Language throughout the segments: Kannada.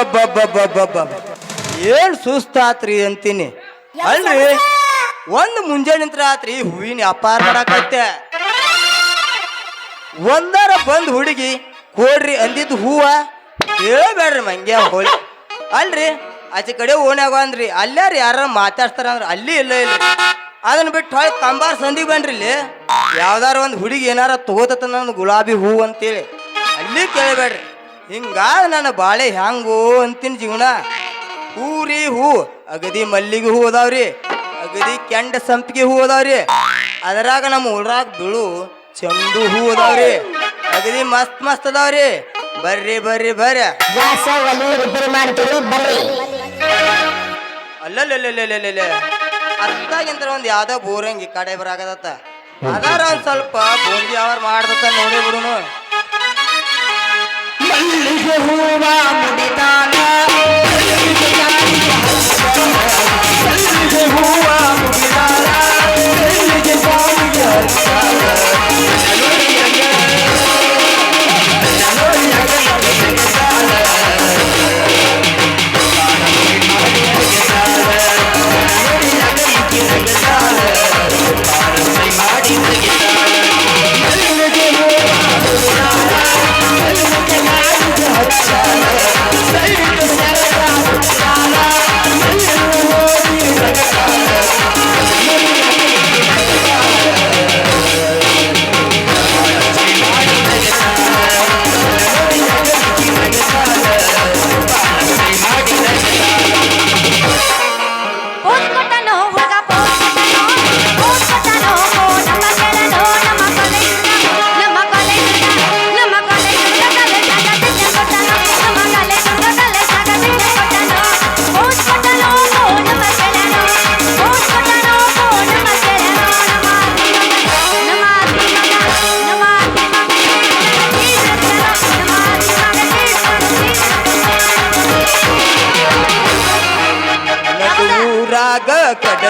ಅಬ್ಬಬ್ಬಬ್ಬಬ್ಬಬ್ಬಬ್ಬ. ಏನ್ ಸುಸ್ತಾತ್ರಿ ಅಂತೀನಿ. ಅಲ್ರಿ? ಒಂದು ಮುಂಜಾನೆ ಆತ್ರಿ ಹೂವಿನ ಅಪಾರ ಮಾಡಕತ್ತೆ. ಒಂದರ ಬಂದ್ ಹುಡುಗಿ ಕೊಡ್ರಿ ಅಂದಿದ್ದು ಹೂವ ಹೇಳ್ಬೇಡ್ರಿ ಮಂಗ್ಯ ಹೋಳಿ. ಅಲ್ರಿ? ಆಚೆ ಕಡೆ ಓಣ್ಯಾಗ ಅಂದ್ರಿ ಅಲ್ಲಾರ ಯಾರ ಮಾತಾಡ್ತಾರ ಅಂದ್ರೆ ಅಲ್ಲಿ ಇಲ್ಲ ಇಲ್ಲ. ಅದನ್ನ ಬಿಟ್ಟು ಹೊಳೆ ಕಂಬಾರ್ ಸಂದಿಗೆ ಬನ್ರಿ ಇಲ್ಲಿ ಯಾವ್ದಾರ ಒಂದು ಹುಡುಗಿ ಏನಾರ ತಗೋತತ್ತ ನನ್ನ ಗುಲಾಬಿ ಹೂ ಅಂತೇಳಿ. ಅಲ್ಲಿ ಕೇಳಬೇಡ್ರಿ. ಹಿಂಗಾದ ನನ್ನ ಬಾಳೆ ಹ್ಯಾಂಗೋ ಅಂತೀನಿ ಜೀವನ. ಹೂ ರೀ ಹೂ, ಅಗದಿ ಮಲ್ಲಿಗೆ ಹೂ ಅದಾವ್ರಿ. ಅಗದಿ ಕೆಂಡ ಸಂಪಿಗೆ ಹೂ ಅದಾವ್ರಿ. ಅದರಾಗ ನಮ್ಮ ಊರಾಗ ಬಿಳು ಚಂದು ಹೂ ಅದಾವ್ರಿ. ಅಗದಿ ಮಸ್ತ್ ಮಸ್ತ್ ಅದಾವ್ರಿ. ಬರ್ರಿ ಬರ್ರಿ ಬರ್ರಿ. ಅಲ್ಲಲ್ಲ ಅತ್ತಾಗಿಂತ ಒಂದು ಯಾವ್ದೋ ಬೋರಂಗಿ ಕಡೆ ಬರಾಗದತ್ತ. ಅದಾರ ಒಂದ್ ಸ್ವಲ್ಪ ಬೂಂದಿ ಅವ್ರ ಮಾಡ್ದತ್ತ ನೋಡಿ ಬಿಡುನು. ಮಲ್ಲಿಗೆ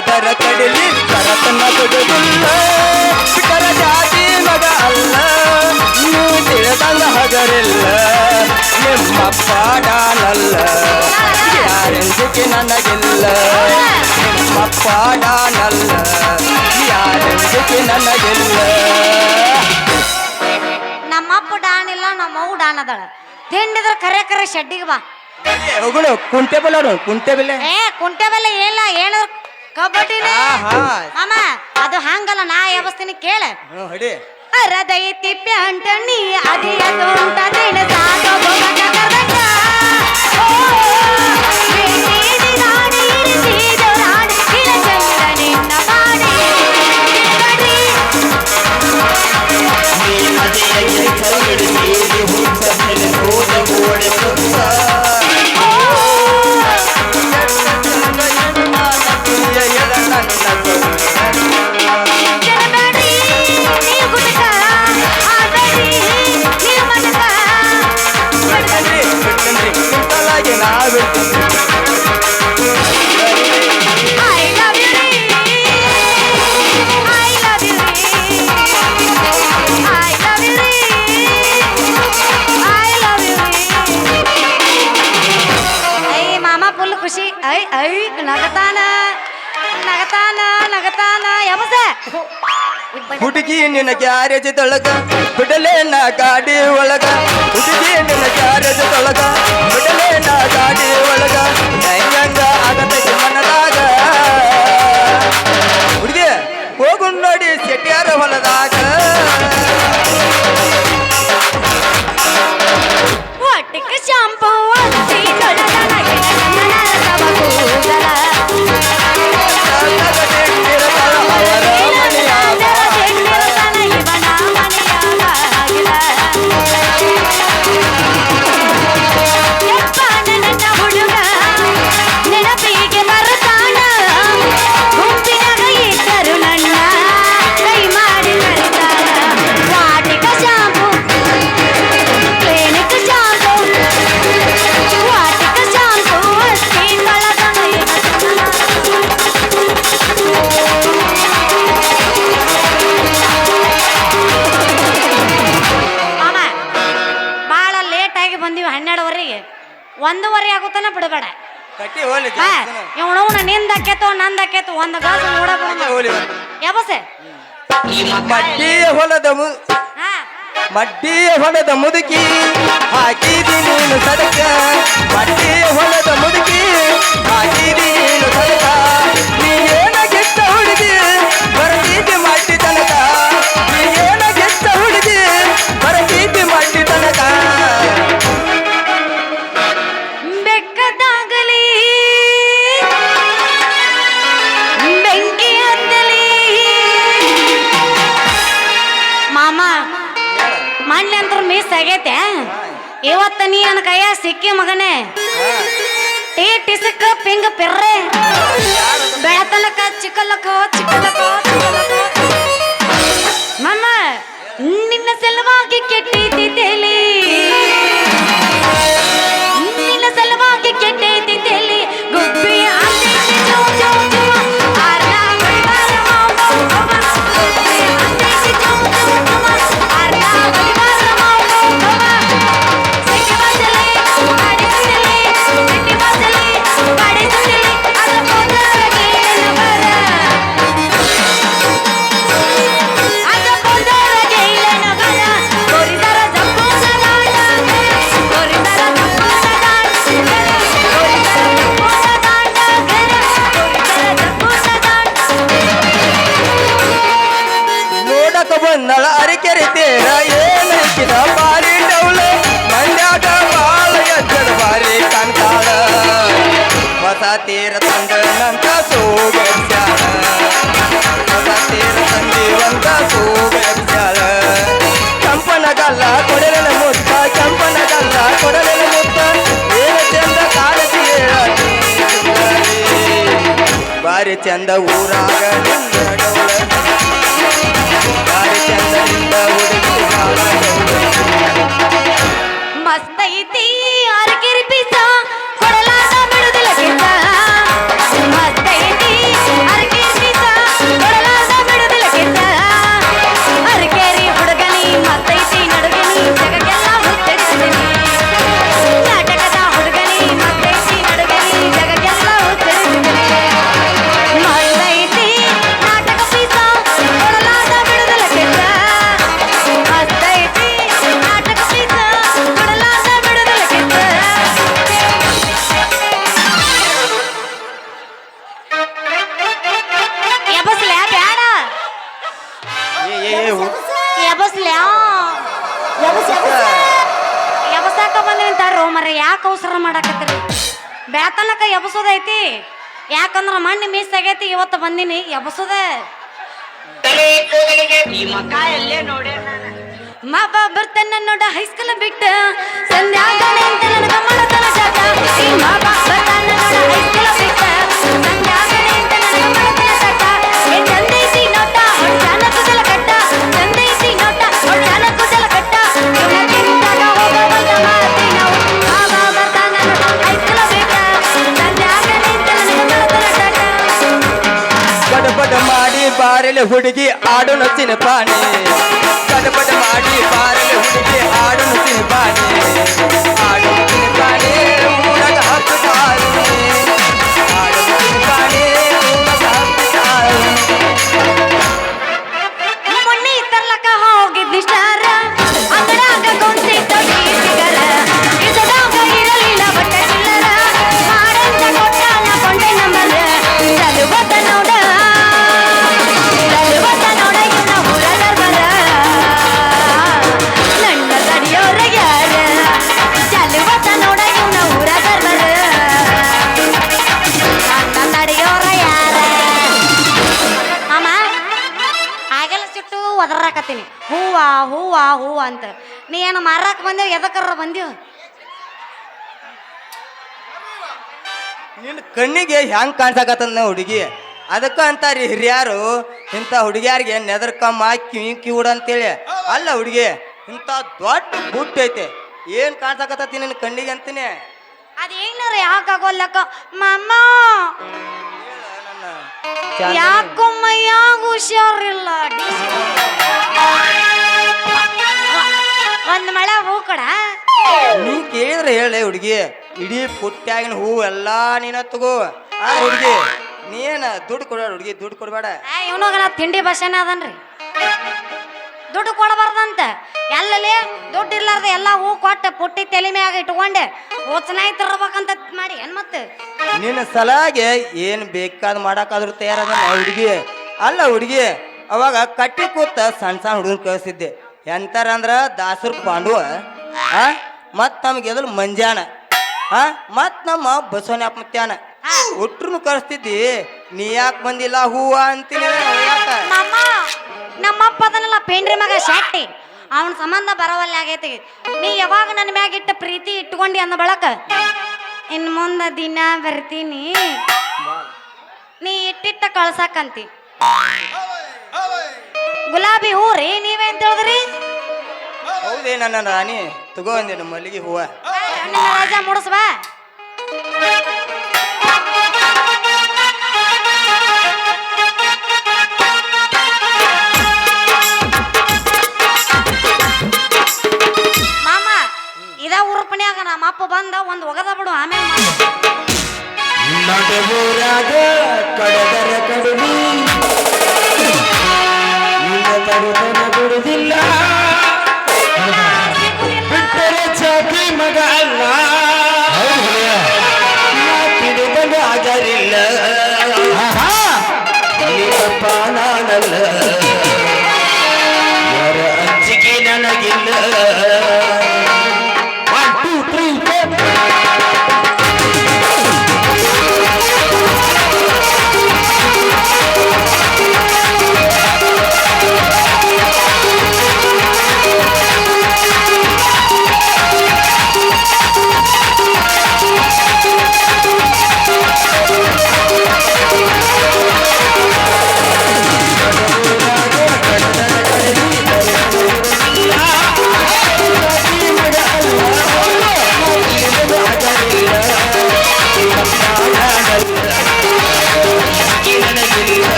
ಕಡದರ ಕಡಲಿ ಕರತನ ಬಿಡುದಿಲ್ಲ ಬಿಟ್ಟರ ಜಾತಿ ಮಗ ಅಲ್ಲ ನೀವು ತಿಳಿದಂಗ ಹಗರಿಲ್ಲ ನಿಮ್ಮ ಪಾಡಾನಲ್ಲ ಯಾರೆಂದಿಗೆ ನನಗಿಲ್ಲ. ನಿಮ್ಮ ಪಾಡಾನಲ್ಲ ಯಾರೆಂದಿಗೆ ನನಗಿಲ್ಲ. ನಮ್ಮಪ್ಪ ಡಾನ್ ಇಲ್ಲ ನಮ್ಮವ್ವ ಡಾನ್ ಅದಾಳ. ತಿಂಡಿದ್ರ ಕರೆ ಕರೆ ಶೆಡ್ಡಿಗೆ ಬಾ. ಕುಂಟೆ ಬೆಲ್ಲ ಕುಂಟೆ ಏ ಕುಂಟೆ ಬೆಲ್ಲ ಏನಿಲ್ಲ ಏನಾದ್ರು ಕಬಡ್ಡಿನೇ? ಆಹಾ. ಮಾಮ ಅದು ಹಂಗಲ್ಲ ನಾ ಯಾವಸ್ತೀನಿ ಕೇಳ. ಹ್ಞೂ ಹಡಿ. ಅರದೈತಿ ಪ್ಯಾಂಟಣಿ ಅದಿಯ ತೋಟ ದಿನ ಸಾಗೋ ಯಾವಸ ಹುಡುಗಿ ನಿನ್ನ ಗ್ಯಾರೇಜದೊಳಗ ಬಿಡಲೇ ನಾ ಗಾಡಿ ಒಳಗ. ಹುಡುಗಿ ನಿನ್ನ ಗ್ಯಾರೇಜದೊಳಗ ಬಿಡಲೇ ನಾ ಗಾಡಿ ಒಳಗ. ಹೆಂಗ ಆಗತೈತಿ ಮನದಾಗ. ಹುಡುಗಿ ಹೋಗು ನೋಡಿ ಸೆಟ್ಯಾರ ಹೊಲದಾಗ. ಒಟ್ಟಿಗೆ ಶಾಂಪು ಬಿಡಬೇಡ ಕಟ್ಟಿ ಹೋಲಿ ಹಾ ನಿಂದ ಕೆತ್ತು ನಂದ ಕೆತ್ತು ಒಂದ್ ಗಾಜು ನೋಡಬಹುದು. ಯಾಬಸೆ ಮಡ್ಡಿಯ ಹೊಲದ ಮು ಹಾ. ಮಡ್ಡಿಯ ಹೊಲದ ಮುದುಕಿ ಹಾಕಿದಿ ನೀನು ಸಡಕ ಮಡ್ಡಿಯ ಹೊಲದ ಮುದುಕಿ ಹಾಕಿದಿ ನೀನು ಸಡಕ ನೀ ಏನ ಗೆಟ್ಟ ಹುಡುಗಿ ಬರತೀತಿ ಮಡ್ಡಿ ಇವತ್ತ ನೀ ನನ್ನ ಕೈಯ ಸಿಕ್ಕಿ ಮಗನೇ. Tea ಟಿಸಕ್ ping ಪಿರ್ರೆ. ಬೆಳತನಕ, ಚಿಕ್ಕಲಕ ಚಿಕ್ಕಲಕ ಮಮ್ಮ ಮಾಮ, ನಿನ್ನ ಸಲುವಾಗಿ ಚಂದ ಊರಾಗ ಎಬಸ್ಲ್ಯಾ ಎಬಸಾಕ ಬಂದಿನಿ ತಾರೋ ಮರ ಯಾಕೆ ಅವಸರ ಮಾಡಾಕತ್ತೀರಿ? ಬ್ಯಾತನಕ ಎಬಸೋದೈತಿ ಯಾಕಂದ್ರ ಮಣ್ಣು ಮಿಸ್ ಆಗೈತಿ ಇವತ್ತು ಬಂದಿನಿ ಎಬಸೋದ. ಬರ್ತೇನೆ ಬರ್ತಾನ ನೋಡ ಹೈಸ್ಕೂಲ್ ಬಿಟ್ಟ. ಸಂಧ್ಯಾ ನನಗ ಮಾಡತನ ಬರ್ತಾನ ನೋಡ ಹೈಸ್ಕೂಲ್ ಬಿಟ್ಟ. ಬಾರಲೆ ಹುಡುಗಿ ಆಡು ನಚ್ಚಿನ ಪಾಣಿ ಗಡಬಡ ಮಾಡಿ ಬಾರಲೆ ಹುಡುಗಿ ಆಡು ನಚ್ಚಿನ ಪಾಣಿ ಹೂವ ಹೂವು ಅಂತ. ನೀ ಏನು ಮಾರಾಕ್ ಬಂದೇವ್ ಎದಕ್ಕರ ಬಂದೀವ್? ನಿನ್ನ ಕಣ್ಣಿಗೆ ಹೆಂಗ್ ಕಾಣ್ಸಕತ್ತದ ಹುಡುಗಿ? ಅದಕ್ಕೆ ಅಂತಾರಿ ಹಿರಿಯರು ಇಂಥ ಹುಡುಗಿಯಾರಿಗೆ ನೆದರ್ಕಮ್ಮ ಕಿವಿ ಕಿವುಡ ಅಂತೇಳಿ. ಅಲ್ಲ ಹುಡುಗಿ ಇಂಥ ದೊಡ್ಡ ಬುಟ್ಟ ಐತೆ. ಏನ್ ಕಾಣ್ಸಕತ್ತತಿ ನಿನ್ನ ಕಣ್ಣಿಗೆ ಅಂತೀನಿ? ಅದೇನಾರ ಯಾಕಾಗೋಲ್ಲಕ್ಕ ಮಮ್ಮ! ಯಾಕಮ್ಮ ಯಾಕೋ ಮೈಯಾಗ ಹುಷಾರಿಲ್ಲ. ಒಂದ್ ಮಳೆ ಹೂ ಕೊಡ. ನೀ ಕೇಳಿದ್ರೆ ಹೇಳೆ ಹುಡುಗಿ. ಇಡೀ ಪುಟ್ಟಾಗಿನ ಹೂ ಎಲ್ಲಾ ನೀನ ತಗೋ. ಆ ಹುಡುಗಿ ನೀನ ದುಡ್ಡು ಕೊಡ ಹುಡುಗಿ ದುಡ್ಡು ಕೊಡಬೇಡ. ಇವನಾಗ ನಾ ತಿಂಡಿ ಭಾಷೆನ ಅದನ್ರಿ. ದುಡ್ಡು ಕೊಡಬಾರ್ದಂತ. ಎಲ್ಲಲ್ಲಿ ದುಡ್ಡು ಇರ್ಲಾರ್ದ ಎಲ್ಲ ಹೂ ಕೊಟ್ಟು ಪುಟ್ಟಿ ತಲೆ ಮ್ಯಾಗ ಇಟ್ಕೊಂಡೆ ಓಚನಾಗಿ ತರಬೇಕಂತ ಮಾಡಿ ಏನ್ ಮತ್ತೆ? ನಿನ್ನ ಸಲಾಗೆ ಏನು ಬೇಕಾದ್ ಮಾಡಕ್ಕಾದ್ರೂ ತಯಾರದ ಹುಡುಗಿ. ಅಲ್ಲ ಹುಡುಗಿ ಅವಾಗ ಕಟ್ಟಿ ಕೂತ ಸಣ್ಣ ಸಣ್ಣ ಹುಡುಗನ್ ಕಳಿಸಿದ್ದೆ. ಎಂತಾರ ಅಂದ್ರ ದಾಸರು ಪಾಂಡುವ ಮತ್ತು ಮತ್ ನಮ್ಗೆ ಎದುರು ಮಂಜಾನ ಮತ್ತು ಮತ್ ನಮ್ಮ ಬಸವನ ಆತ್ಮತ್ಯಾನ. ಒಟ್ರು ಕಳಿಸ್ತಿದ್ದಿ ನೀ ಯಾಕೆ ಬಂದಿಲ್ಲ ಹೂವ ಅಂತೀನಿ ನಮ್ಮಪ್ಪ ಅದನ್ನೆಲ್ಲ ಪೇಂಡ್ರಿ ಮಗ ಶಾಟಿ ಅವನ ಸಂಬಂಧ ಬರವಲ್ಲ ಆಗೈತಿ. ನೀ ಯಾವಾಗ ನನ್ನ ಮ್ಯಾಗ ಇಟ್ಟ ಪ್ರೀತಿ ಇಟ್ಕೊಂಡಿ ಅಂದ ಬಳಕ? ಇನ್ ಮುಂದ ದಿನ ಬರ್ತೀನಿ. ನೀ ಇಟ್ಟಿಟ್ಟ ಕಳ್ಸಾಕಂತಿ. ಗುಲಾಬಿ ಹೂ ರೀ ನೀವೇನ್ ತಿಳಿದ್ರಿ? ಹೌದೇ ನನ್ನ ರಾಣಿ. ತಗೋ ಅಂದೇನು ಮಲ್ಲಿಗೆ ಹೂವ. ನಿನ್ನ ರಾಜ ಮುಡಿಸ್ಬಾ ಮಾಮ ಇದ ಉರುಪನ್ಯಾಗ ನಮ್ಮ ಅಪ್ಪ ಬಂದ ಒಂದು ಒಗದ ಬಿಡು ಆಮೇಲೆ ನಡುವೂರಾಗ ಕಡದರ ಕಡಿಮೆ ತರುತನ ಬಿಡುದಿಲ್ಲ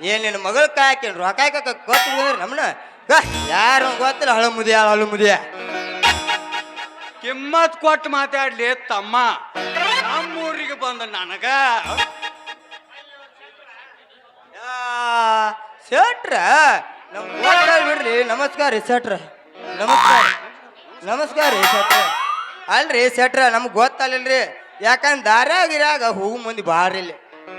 ಏನ್ ನಿನ್ನ ಮಗಳ ಕಾಯ್ಕೇನ್ ರೊಕ್ಕ ಕಾಕ ಗೊತ್ತು ನಮ್ಮನ್ನ ಯಾರು ಗೊತ್ತಿಲ್ಲ ಹಳು ಮುದಿಯ ಹಳು ಮುದಿಯ ಕಿಮ್ಮತ್ ಕೊಟ್ಟು ಮಾತಾಡ್ಲಿ ತಮ್ಮ. ನಮ್ಮೂರಿಗೆ ಬಂದ ನನಗ. ಶೆಟ್ರ? ನಮ್ಮ ಬಿಡ್ರಿ ನಮಸ್ಕಾರ ರೀ ಸೇಟ್ರ ನಮಸ್ಕಾರ ನಮಸ್ಕಾರ ರೀ ಸೇಟ್ರ ಅಲ್ರಿ ಸೇಟ್ರ ನಮ್ಗೆ ಗೊತ್ತಲ್ಲಿಲ್ರಿ. ಯಾಕಂದ್ರೆ ದಾರ್ಯಾಗ ಇರಾಗ ಹೋಗು ಮಂದಿ ಬಾರಿಲ್ಲ.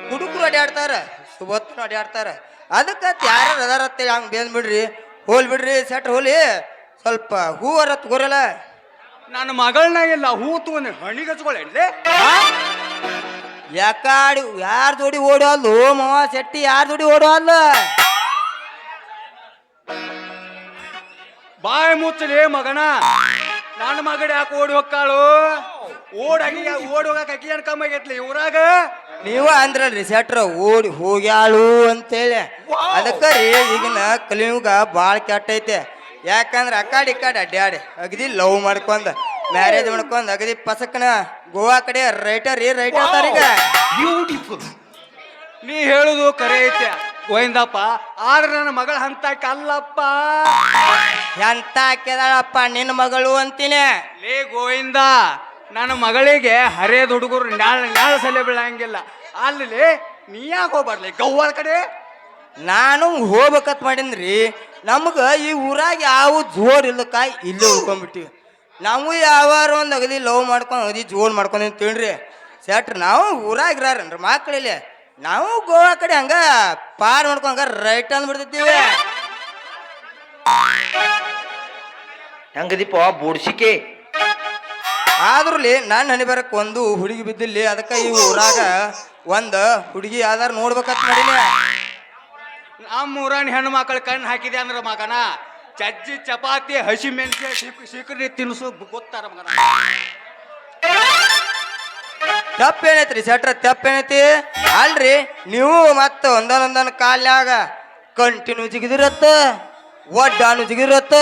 ಹುಡುಗರು ಅಡ್ಯಾಡ್ತಾರ. ಸುಬತ್ತು ಅಡ್ಯಾಡ್ತಾರ ಅದಕ್ಕೆ ಯಾರು ಅದಾರತ್ತೆ ಹಂಗೆ ಬೇಂದ್ ಬಿಡ್ರಿ. ಹೋಲ್ ಬಿಡ್ರಿ ಸೆಟ್ ಹೋಲಿ. ಸ್ವಲ್ಪ ಹೂವರ ತಗೋರಲ್ಲ ನನ್ನ ಮಗಳನ್ನ ಇಲ್ಲ ಹೂ ತಗೊಂಡು ಹಣಿಗೆ ಹಚ್ಕೊಳ್ಳಿ ಯಾಕಾಡಿ ಯಾರ ಜೋಡಿ ಹೋ ಮಾವ ಶೆಟ್ಟಿ ಯಾರ ಜೋಡಿ ಓಡೋಲ್ಲ ಬಾಯಿ ಮುಚ್ಚಲಿ ಮಗನ. ನನ್ನ ಮಗಡೆ ಯಾಕೆ ಓಡಿ ಹೋಗ್ತಾಳು? ಓಡ್ ಅಗಿ ಓಡಿ ಹೋಗಕ್ ಅಕ್ಕಿ ಏನ್ ಕಮ್ಮಿ ಆಗೈತ್ಲಿ ಊರಾಗ? ನೀವ ಅಂದ್ರಲ್ರಿ ಸೆಟ್ರ ಓಡಿ ಹೋಗ್ಯಾಳು ಅಂತೇಳಿ. ಅದಕ್ಕ ರೀ ಈಗಿನ ಕಲಿಯುಗ ಭಾಳ ಕೆಟ್ಟೈತೆ. ಯಾಕಂದ್ರ ಅಕಾಡಿ ಇಕಾಡಿ ಅಡ್ಡಾಡಿ ಅಗದಿ ಲವ್ ಮಾಡ್ಕೊಂಡ್ ಮ್ಯಾರೇಜ್ ಮಾಡ್ಕೊಂಡ್ ಅಗದಿ ಪಸಕ್ನ ಗೋವಾ ಕಡೆ ರೈಟರ್ ರೀ ರೈಟರ್ ಈಗ. ಬ್ಯೂಟಿಫುಲ್ ನೀ ಹೇಳುದು ಕರೆ ಐತೆ. ಗೋವಿಂದಪ್ಪ ಆದ್ರೆ ನನ್ನ ಮಗಳ ಹಂತಕ್ಕೆ ಅಲ್ಲಪ್ಪ. ಎಂತ ಹಾಕಿದಾಳಪ್ಪ ನಿನ್ನ ಮಗಳು ಅಂತೀನಿ? ಲೇ ಗೋವಿಂದ ನನ್ನ ಮಗಳಿಗೆ ಹರಿಯದ ಹುಡುಗರು ನ್ಯಾಳ ನ್ಯಾಳ ಸಲೆ ಬೀಳಂಗಿಲ್ಲ. ಅಲ್ಲಿ ನೀ ಯಾಕೆ ಹೋಗ್ಬಾರ್ಲಿ? ಗವ್ವಾಳ ಕಡೆ? ನಾನು ಹೋಗ್ಬೇಕತ್ ಮಾಡೀನ್ರಿ. ನಮ್ಗ ಈ ಊರಾಗ ಯಾವ ಜೋರ್ ಇಲ್ಲಕ್ಕ ಇಲ್ಲೇ ಉಳ್ಕೊಂಡ್ಬಿಟ್ಟಿವಿ ನಾವು ಯಾವಾರು ಒಂದು ಅಗದಿ ಲವ್ ಮಾಡ್ಕೊಂಡು ಅಗದಿ ಜೋರ್ ಮಾಡ್ಕೊಂಡು ತಿಳ್ರಿ ಸೆಟ್ರ್ ನಾವು ಊರಾಗ ಇರಾರನ್ರಿ ಮಕ್ಕಳಿಲ್ಲಿ. ನಾವು ಗೋವಾ ಕಡೆ ಹಂಗ ಪಾರ್ ಮಾಡ್ಕೊಂಡ್ ಹಂಗ ರೈಟ್ ಅಂದ್ಬಿಡ್ತಿದ್ದೀವಿ. ಹೆಂಗದೀಪ ಬೂಡ್ಸಿಕೆ? ಆದ್ರಲ್ಲಿ ನಾನು ಹನಿ ಬರಕ್ ಒಂದು ಹುಡುಗಿ ಬಿದ್ದಿಲ್ಲಿ ಅದಕ್ಕೆ ಈ ಊರಾಗ ಒಂದು ಹುಡುಗಿ ಯಾವ್ದಾರು ನೋಡ್ಬೇಕತ್ ನೋಡಿ ನಮ್ಮ ಊರನ್ ಹೆಣ್ಣು ಮಕ್ಕಳ ಕಣ್ಣು ಹಾಕಿದೆ ಅಂದ್ರೆ ಮಗನ ಚಜ್ಜಿ ಚಪಾತಿ ಹಸಿ ಮೆಣಸೆ ಸಿಕ್ಕರಿ ತಿನ್ಸು ಗೊತ್ತಾರ ಮಗನ. ತಪ್ಪೇನೈತ್ರಿ ಸೆಟ್ರ ತಪ್ಪೇನೈತಿ? ಅಲ್ರಿ ನೀವು ಮತ್ತೆ ಒಂದೊಂದೊಂದೊಂದು ಕಾಲ್ಯಾಗ ಕಂಟಿನ್ಯೂ ಜಿಗಿದಿರತ್ತ ಒಡ್ಡಾನು ಜಿಗಿದಿರತ್ತ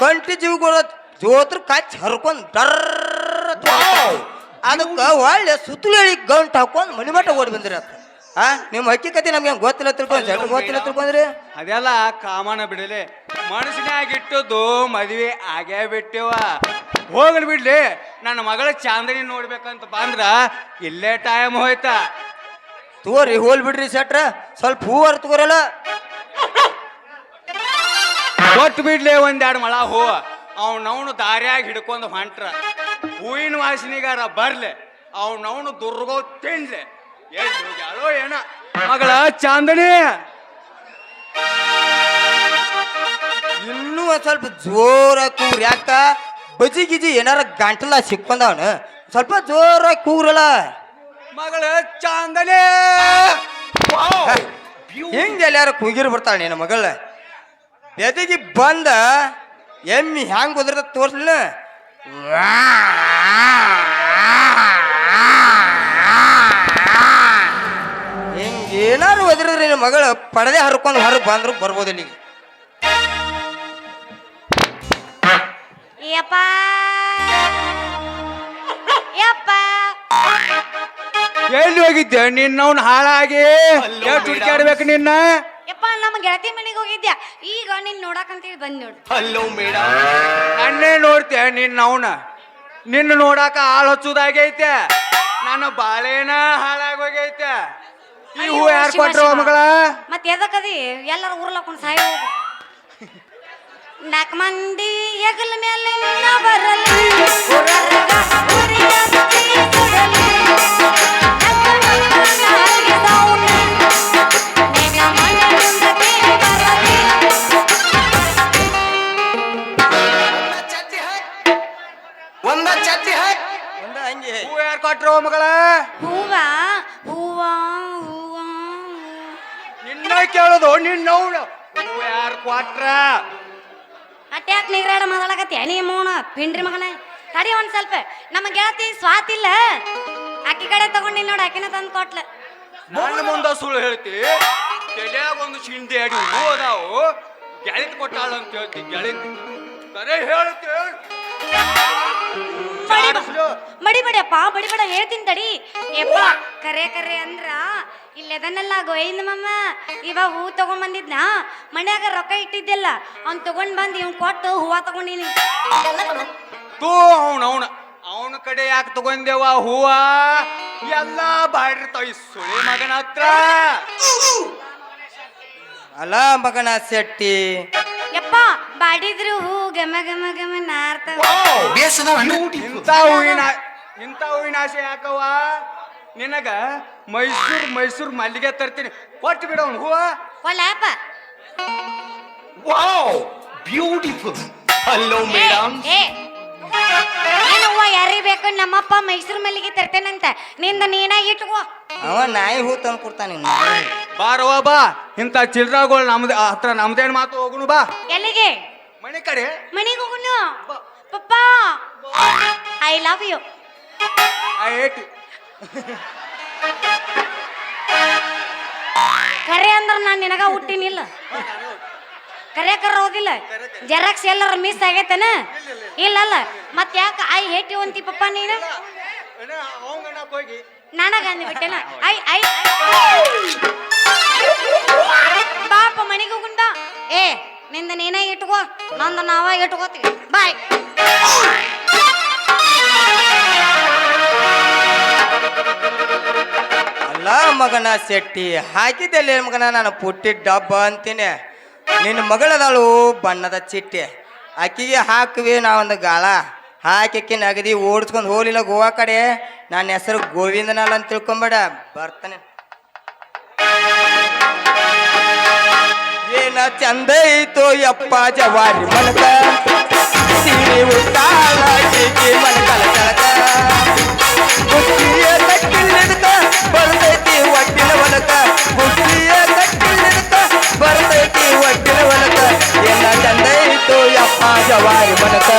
ಕಂಟಿ ಜಿಗಿಗಳು ಜೋತ್ರ ಕಚ್ ಹರ್ಕೊಂಡ್ ಡರ್ರ ಅದಕ್ಕೆ ಒಳ್ಳೆ ಸುತ್ತಲೇಳಿ ಗಂಟ್ ಹಾಕೊಂಡು ಮನೆ ಮಟ್ಟ ಓಡಿ ಬಂದಿರತ್ತ ಆ ನಿಮ್ಮ ಹಕ್ಕಿಕತೆ ನಮ್ಗೆ ಹೆಂಗ್ ಗೊತ್ತಿಲ್ಲ ತಿಳ್ಕೊಂಡ್ರಿ ಗೊತ್ತಿಲ್ಲ ತಿಳ್ಕೊಂಡ್ರಿ? ಅದೆಲ್ಲ ಕಾಮನ ಬಿಡಲಿ. ಮನಸ್ಸಿನಾಗಿಟ್ಟದ್ದು ಮದುವೆ ಮದ್ವೆ ಆಗೇ ಬಿಟ್ಟಿವ ಹೋಗ್ಲಿ ಬಿಡ್ಲಿ. ನನ್ನ ಮಗಳ ಚಾಂದನಿ ನೋಡ್ಬೇಕಂತ ಬಂದ್ರ ಇಲ್ಲೇ ಟೈಮ್ ಹೋಯ್ತಾ. ತೋರಿ ಹೋಲ್ ಬಿಡ್ರಿ ಸೆಟ್ರ ಸ್ವಲ್ಪ ಹೂ ಅರ್ ತಗೋರಲ್ಲ ಕೊಟ್ಟು ಬಿಡ್ಲಿ ಒಂದೆರಡು ಮಳ ಹೂ. ಅವನವನು ದಾರ್ಯಾಗ ಹಿಡ್ಕೊಂಡು ಹೊಂಟ್ರ. ಹೂವಿನ ವಾಸನಿಗಾರ ಬರ್ಲೆ. ಅವನವನು ದುರ್ಗೋ ತಿನ್ಲೆ ಎಲ್ಲಿ ಹೋಗ್ಯಾಳೋ ಏನ? ಮಗಳ ಚಾಂದನಿ ಇನ್ನೂ ಒಂದ್ ಸ್ವಲ್ಪ ಜೋರ ಕೂರ್ ಯಾಕ ಬಜಿ ಗಿಜಿ ಏನಾರ ಗಂಟಲ ಸಿಕ್ಕೊಂಡವನು. ಸ್ವಲ್ಪ ಜೋರ ಕೂರಲ ಮಗಳ ಚಾಂದನಿ ಹಿಂಗೆ ಎಲ್ಲಾರ ಕೂಗಿರ್ ಬರ್ತಾಳೆ ನಿನ್ನ ಮಗಳ. ಬೆದಗಿ ಬಂದ ಎಮ್ಮಿ ಹ್ಯಾಂಗ ಕುದುರ್ತ ತೋರ್ಸ್ಲಿನ ಹಿಂಗೇನಾರು ಏನಾರು ಒದರಿದ್ರೆ ನಿನ್ನ ಮಗಳ ಪಡದೆ ಹರ್ಕೊಂಡು ಹೊರಗೆ ಬಂದ್ರು ಬರ್ಬೋದು ಇಲ್ಲಿಗೆ. ಯಪ್ಪ. ಯಪ್ಪ. ಎಲ್ಲಿ ಹೋಗಿದ್ದೆ? ನಿನ್ನವನ್ ಹಾಳಾಗಿ? ಎಷ್ಟು ಹುಡುಕಾಡ್ಬೇಕು ನಿನ್ನ? ಯಪ್ಪ ನಮ್ಮ ಗೆಳತಿ ಮನೆಗೆ ಹೋಗಿದ್ಯಾ? ಈಗ ನಿನ್ ನೋಡಕಂತೇಳಿ ಬಂದ್ ನೋಡು. ಹಲೋ ಮೇಡಮ್ ನನ್ನೇ ನೋಡ್ತೆ ನಿನ್ನವನ ನಿನ್ನ ನೋಡಾಕ ಹಾಳು ಹಚ್ಚುದಾಗೈತೆ ನನ್ನ ಬಾಳೆನ ಹಾಳಾಗೋಗೈತೆ ಈ ಹೂ ಯಾರು ಕೊಟ್ರ. ಮಗಳ? ಮತ್ ಎದಕ್ಕದಿ ಎಲ್ಲರ ಊರ್ಲಕ್ಕೊಂಡ್ ಸಾಯಿ ಹೋಗು. ನಾಲ್ಕು ಮಂದಿ ಹೆಗಲ ಮೇಲೆ ನಿನ್ನ ಬರಲಿ. ಹೂ ಯಾರು ಕೊಟ್ರು ಮಗಳ? ಹೂವ? ಹೂವ ಹೂವ ನಿನ್ನ ಕೇಳೋದು ನಿನ್ನವನು ಹೂ ಯಾರು ಕೊಟ್ರ? ಅಟ್ಯಾಕ್ ನಿಗ್ರಾಡ ಮಾತಾಡಕತ್ತಿ? ನೀ ಮೌನ ಪಿಂಡ್ರಿ ಮಗನ ತಡಿ ಒಂದ್ ಸ್ವಲ್ಪ. ನಮ್ಮ ಗೆಳತಿ ಸ್ವಾತಿಲ್ಲ ಅಕ್ಕಿ ಕಡೆ ತಗೊಂಡಿ ನೋಡು ಅಕ್ಕಿನ ತಂದು ಕೊಟ್ಲ. ನನ್ನ ಮುಂದ ಸುಳ್ಳು ಹೇಳ್ತಿ. ತಲೆಯಾಗ ಒಂದು ಶಿಂದೆ ಅಡಿ ಹೂ ಅದಾವು. ಗೆಳಿತ್ ಕೊಟ್ಟಾಳ ಅಂತ ಹೇಳ್ತಿ ಗೆಳಿತ್. ಕರೆ ಹೇಳ್ತಿ. ಮಳಿ ಜಾಡಿಸ್ಲು. ಮಡಿ ಬಡಿಬೇಡ ಹೇಳ್ತೀನಿ ತಡಿ. ಯಪ್ಪ ಕರೆ ಕರೆ ಅಂದ್ರ ಇಲ್ಲದನ್ನೆಲ್ಲ ಗೋಯಿಂದ ಮಮ್ಮ ಇವಾಗ ಹೂ ತಗೊಂಡ್ ಬಂದಿದ್ನ ಮನ್ಯಾಗ ರೊಕ್ಕ ಇಟ್ಟಿದ್ದೆಲ್ಲ. ಅವ್ನ್ ತಗೊಂಡ್ ಬಂದ್ ಇವ್ನ್ ಕೊಟ್ಟು ಹೂವ ತಗೊಂಡಿನಿ. ತೂ ಅವನ ಅವನ. ಅವನ ಕಡೆ ಯಾಕೆ ತಗೊಂಡೇವ ಹೂವ? ಎಲ್ಲ ಬಾಡಿರ್ತಾವ ಈ ಸುಳಿ ಮಗನ ಹತ್ರ. ಅಲ್ಲ ಮಗನ ಶೆಟ್ಟಿ. ಯಪ್ಪ ಬಾಡಿದ್ರು ಹೂ ಗಮ ಗಮ ಗಮ ನಾರ್ತಾವ ಇಂಥ ಹೂವಿನ ಇಂಥ ಹೂವಿನ ಆಸೆ ಯಾಕವ್ವ? ನಿನಗ ಮೈಸೂರ್ ಮೈಸೂರ್ ಮಲ್ಲಿಗೆ ತರ್ತೀನಿ. ಕೊಟ್ಟು ಬಿಡ ಅವ್ನು ಹೂವ. ಒಲ್ಲಪ್ಪ ವಾವ್ ಬ್ಯೂಟಿಫುಲ್ ಹಲೋ ಮೇಡಮ್ ಏ ಏನು ಹೂವ ಯಾರಿಗೆ ಬೇಕು? ನಮ್ಮಪ್ಪ ಮೈಸೂರು ಮಲ್ಲಿಗೆ ತರ್ತೇನಂತ. ನಿಂದ ನೀನ ಇಟ್ಕೋ. ಅವ ನಾಯಿ ಹೂ ತಂದು ಕೊಡ್ತಾನೆ ಬಾರವ್ವ ಬಾ. ಇಂಥ ಚಿಲ್ಡ್ರಗಳು ನಮ್ದು ಹತ್ರ ನಮ್ದೇನ್ ಮಾತು? ಹೋಗುನು ಬಾ. ಎಲ್ಲಿಗೆ? ಮನೆ ಕಡೆ. ಮನೆಗೆ ಹೋಗುನು ಪಪ್ಪ! I love you. I hate ಕರೆ ಅಂದ್ರ ನಾನು ನಿನಗ ಹುಟ್ಟಿನಿಲ್ಲ. ಕರೆ ಕರ ಹೋದಿಲ್ಲ. ಜೆರಾಕ್ಸ್ ಎಲ್ಲರ ಮಿಸ್ ಆಗೈತನ? ಇಲ್ಲಲ್ಲ. ಮತ್ ಯಾಕ ಐ ಹೇಟಿ ಅಂತಿ ಪಪ್ಪ ನೀನು? ನನಗ ಅಂದ್ಬಿಟ್ಟೆನ? I I. ಬಾಪ ಮನೆಗೆ ಹೋಗುಂಡ. ಏ, ನಿಂದ ನೀನೇ ಇಟ್ಕೋ, ನಂದು ನಾವ ಇಟ್ಕೋತೀವಿ. ಬಾಯ್. ಅಲ್ಲ ಮಗನ ಶೆಟ್ಟಿ ಹಾಕಿದ್ದಲ್ಲಿ ಮಗನ? ನಾನು ಪುಟ್ಟಿ ಡಬ್ಬ ಅಂತೀನಿ. ನಿನ್ನ ಮಗಳದಾಳು ಬಣ್ಣದ ಚಿಟ್ಟೆ. ಅಕ್ಕಿಗೆ ಹಾಕುವೆ ನಾವೊಂದು ಗಾಳ. ಹಾಕಿ ನಗದಿ ಓಡಿಸ್ಕೊಂಡು ಹೋಗ್ಲಿಲ್ಲ ಗೋವಾ ಕಡೆ. ನನ್ನ ಹೆಸರು ಗೋವಿಂದನಲ್ಲ ಅಂತ ತಿಳ್ಕೊಂಬೇಡ. ಬರ್ತಾನೆ. ಏನ ಚಂದ ಐತೋ ಯಪ್ಪ ಜವಾರಿ ಮನಕ ಸಿರಿ ಉತ್ತಾಳ ಸಿಕ್ಕಿ ಮನಕಲ ಕಳಕ. ಗುಸ್ತಿಯ ಕಟ್ಟಿಲಿಡ್ತ ಬರ್ತೈತಿ ಒಟ್ಟಿನ ಒಲಕ ಗುಸ್ತಿಯ ಕಟ್ಟಿಲಿಡ್ತ ಬರ್ತೈತಿ ಒಟ್ಟಿನ ಒಲಕ ಏನ ಚಂದ ಐತೋ ಯಪ್ಪ ಜವಾರಿ ಮನಕ